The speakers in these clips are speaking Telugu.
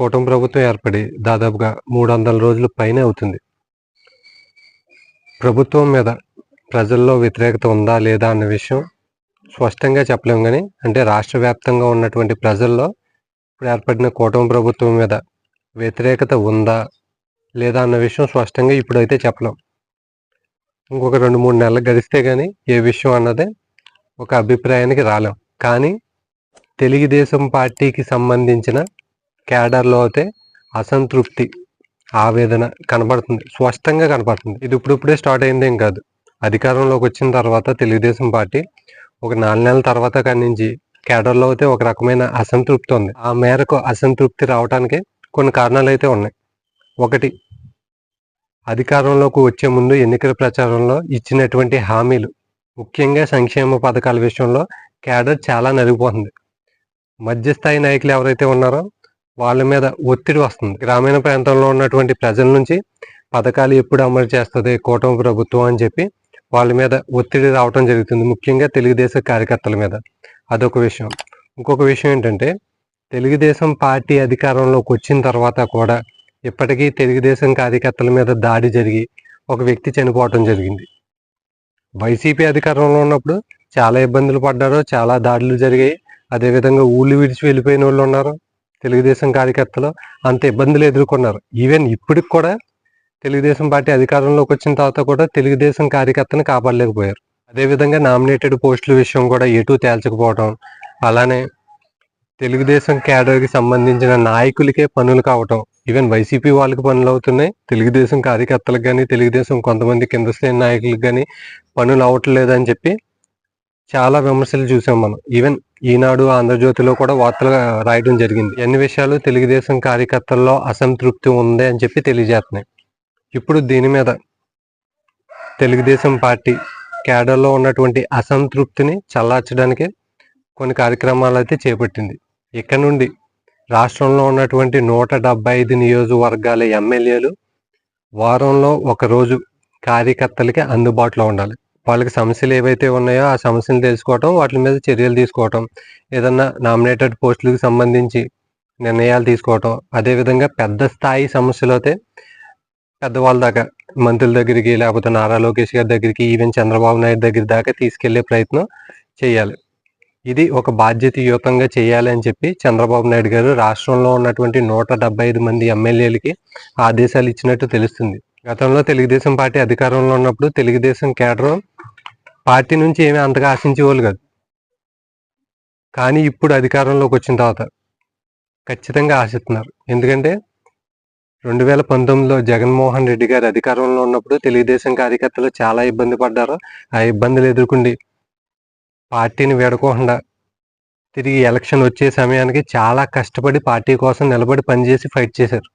కూటమి ప్రభుత్వం ఏర్పడి దాదాపుగా మూడు వందల రోజులు పైనే అవుతుంది. ప్రభుత్వం మీద ప్రజల్లో వ్యతిరేకత ఉందా లేదా అన్న విషయం స్పష్టంగా చెప్పలేము కానీ అంటే రాష్ట్ర వ్యాప్తంగా ఉన్నటువంటి ప్రజల్లో ఇప్పుడు ఏర్పడిన కూటమి ప్రభుత్వం మీద వ్యతిరేకత ఉందా లేదా అన్న విషయం స్పష్టంగా ఇప్పుడైతే చెప్పలేం. ఇంకొక రెండు మూడు నెలలు గడిస్తే కానీ ఏ విషయం అన్నదే ఒక అభిప్రాయానికి రాలేం. కానీ తెలుగుదేశం పార్టీకి సంబంధించిన క్యాడర్లో అయితే అసంతృప్తి ఆవేదన కనబడుతుంది. స్పష్టంగా కనపడుతుంది ఇది ఇప్పుడిప్పుడే స్టార్ట్ అయిందేం కాదు. అధికారంలోకి వచ్చిన తర్వాత తెలుగుదేశం పార్టీ ఒక నాలుగు నెలల తర్వాత కాడి నుంచి కేడర్లో అయితే ఒక రకమైన అసంతృప్తి ఉంది. ఆ మేరకు అసంతృప్తి రావడానికి కొన్ని కారణాలు అయితే ఉన్నాయి. ఒకటి అధికారంలోకి వచ్చే ముందు ఎన్నికల ప్రచారంలో ఇచ్చినటువంటి హామీలు ముఖ్యంగా సంక్షేమ పథకాల విషయంలో కేడర్ చాలా నలిగిపోతుంది. మధ్యస్థాయి నాయకులు ఎవరైతే ఉన్నారో వాళ్ళ మీద ఒత్తిడి వస్తుంది. గ్రామీణ ప్రాంతంలో ఉన్నటువంటి ప్రజల నుంచి పథకాలు ఎప్పుడు అమలు చేస్తుంది కూటమి ప్రభుత్వం అని చెప్పి వాళ్ళ మీద ఒత్తిడి రావటం జరుగుతుంది. ముఖ్యంగా తెలుగుదేశం కార్యకర్తల మీద. అదొక విషయం. ఇంకొక విషయం ఏంటంటే తెలుగుదేశం పార్టీ అధికారంలోకి వచ్చిన తర్వాత కూడా ఇప్పటికీ తెలుగుదేశం కార్యకర్తల మీద దాడి జరిగి ఒక వ్యక్తి చనిపోవటం జరిగింది. వైసీపీ అధికారంలో ఉన్నప్పుడు చాలా ఇబ్బందులు పడ్డారు. చాలా దాడులు జరిగాయి. అదేవిధంగా ఊళ్ళు విడిచి వెళ్ళిపోయిన వాళ్ళు ఉన్నారు. తెలుగుదేశం కార్యకర్తలు అంత ఇబ్బందులు ఎదుర్కొన్నారు. ఈవెన్ ఇప్పటికి కూడా తెలుగుదేశం పార్టీ అధికారంలోకి వచ్చిన తర్వాత కూడా తెలుగుదేశం కార్యకర్తను కాపాడలేకపోయారు. అదేవిధంగా నామినేటెడ్ పోస్టుల విషయం కూడా ఎటు తేల్చకపోవడం అలానే తెలుగుదేశం క్యాడర్కి సంబంధించిన నాయకులకే పనులు కావటం ఈవెన్ వైసీపీ వాళ్ళకి పనులు అవుతున్నాయి. తెలుగుదేశం కార్యకర్తలకు కానీ తెలుగుదేశం కొంతమంది కింద శ్రేణి నాయకులకు కానీ పనులు అవ్వట్లేదని చెప్పి చాలా విమర్శలు చూసాం మనం. ఈవెన్ ఈనాడు ఆంధ్రజ్యోతిలో కూడా వార్తలు రాయడం జరిగింది. ఎన్ని విషయాలు తెలుగుదేశం కార్యకర్తల్లో అసంతృప్తి ఉంది అని చెప్పి తెలియజేస్తున్నాయి. ఇప్పుడు దీని మీద తెలుగుదేశం పార్టీ కేడర్లో ఉన్నటువంటి అసంతృప్తిని చల్లార్చడానికి కొన్ని కార్యక్రమాలు అయితే చేపట్టింది. ఇక్కడ నుండి రాష్ట్రంలో ఉన్నటువంటి నూట డెబ్బై ఐదు నియోజకవర్గాల ఎమ్మెల్యేలు వారంలో ఒక రోజు కార్యకర్తలకి అందుబాటులో ఉండాలి. వాళ్ళకి సమస్యలు ఏవైతే ఉన్నాయో ఆ సమస్యలు తెలుసుకోవటం వాటి మీద చర్యలు తీసుకోవటం ఏదన్నా నామినేటెడ్ పోస్టులకు సంబంధించి నిర్ణయాలు తీసుకోవటం అదేవిధంగా పెద్ద స్థాయి సమస్యలు అయితే పెద్దవాళ్ళ దాకా మంత్రుల దగ్గరికి లేకపోతే నారా లోకేష్ గారి దగ్గరికి ఈవెన్ చంద్రబాబు నాయుడు దగ్గర దాకా తీసుకెళ్ళే ప్రయత్నం చేయాలి. ఇది ఒక బాధ్యతయుతంగా చేయాలి అని చెప్పి చంద్రబాబు నాయుడు గారు రాష్ట్రంలో ఉన్నటువంటి నూట డెబ్బై ఐదు మంది ఎమ్మెల్యేలకి ఆదేశాలు ఇచ్చినట్టు తెలుస్తుంది. గతంలో తెలుగుదేశం పార్టీ అధికారంలో ఉన్నప్పుడు తెలుగుదేశం కేడర్ పార్టీ నుంచి ఏమీ అంతగా ఆశించేవాళ్ళు కాదు. కానీ ఇప్పుడు అధికారంలోకి వచ్చిన తర్వాత ఖచ్చితంగా ఆశిస్తున్నారు. ఎందుకంటే రెండు వేల పంతొమ్మిదిలో జగన్మోహన్ రెడ్డి గారు అధికారంలో ఉన్నప్పుడు తెలుగుదేశం కార్యకర్తలు చాలా ఇబ్బంది పడ్డారు. ఆ ఇబ్బందులు ఎదుర్కొండి. పార్టీని వేడుకోకుండా తిరిగి ఎలక్షన్ వచ్చే సమయానికి చాలా కష్టపడి పార్టీ కోసం నిలబడి పనిచేసి ఫైట్ చేశారు.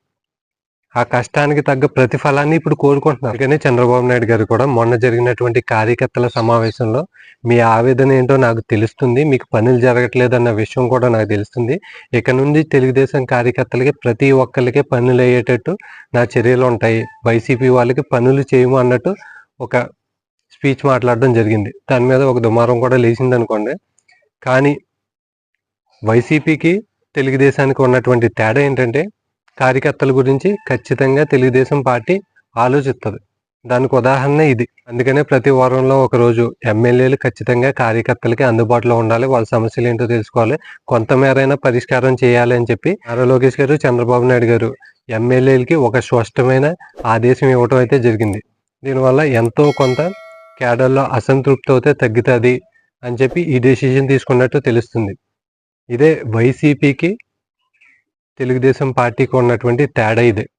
ఆ కష్టానికి తగ్గ ప్రతిఫలాన్ని ఇప్పుడు కోరుకుంటున్నారు. కానీ చంద్రబాబు నాయుడు గారు కూడా మొన్న జరిగినటువంటి కార్యకర్తల సమావేశంలో మీ ఆవేదన ఏంటో నాకు తెలుస్తుంది మీకు పనులు జరగట్లేదు అన్న విషయం కూడా నాకు తెలుస్తుంది. ఇక నుండి తెలుగుదేశం కార్యకర్తలకి ప్రతి ఒక్కరికి పనులు అయ్యేటట్టు నా చర్యలు ఉంటాయి. వైసీపీ వాళ్ళకి పనులు చేయము అన్నట్టు ఒక స్పీచ్ మాట్లాడడం జరిగింది. దాని మీద ఒక దుమారం కూడా లేచింది అనుకోండి. కానీ వైసీపీకి తెలుగుదేశానికి ఉన్నటువంటి తేడా ఏంటంటే కార్యకర్తల గురించి ఖచ్చితంగా తెలుగుదేశం పార్టీ ఆలోచిస్తుంది దానికి ఉదాహరణ ఇది. అందుకనే ప్రతి వారంలో ఒక రోజు ఎమ్మెల్యేలు ఖచ్చితంగా కార్యకర్తలకి అందుబాటులో ఉండాలి. వాళ్ళ సమస్యలు ఏంటో తెలుసుకోవాలి. కొంతమేరైనా పరిష్కారం చేయాలి అని చెప్పి నారా లోకేష్ గారు చంద్రబాబు నాయుడు గారు ఎమ్మెల్యేలకి ఒక స్పష్టమైన ఆదేశం ఇవ్వటం అయితే జరిగింది. దీనివల్ల ఎంతో కొంత కేడర్లో అసంతృప్తి అయితే తగ్గుతుంది అని చెప్పి ఈ డెసిషన్ తీసుకున్నట్టు తెలుస్తుంది. ఇదే వైసీపీకి తెలుగుదేశం పార్టీకి ఉన్నటువంటి తేడా ఇదే.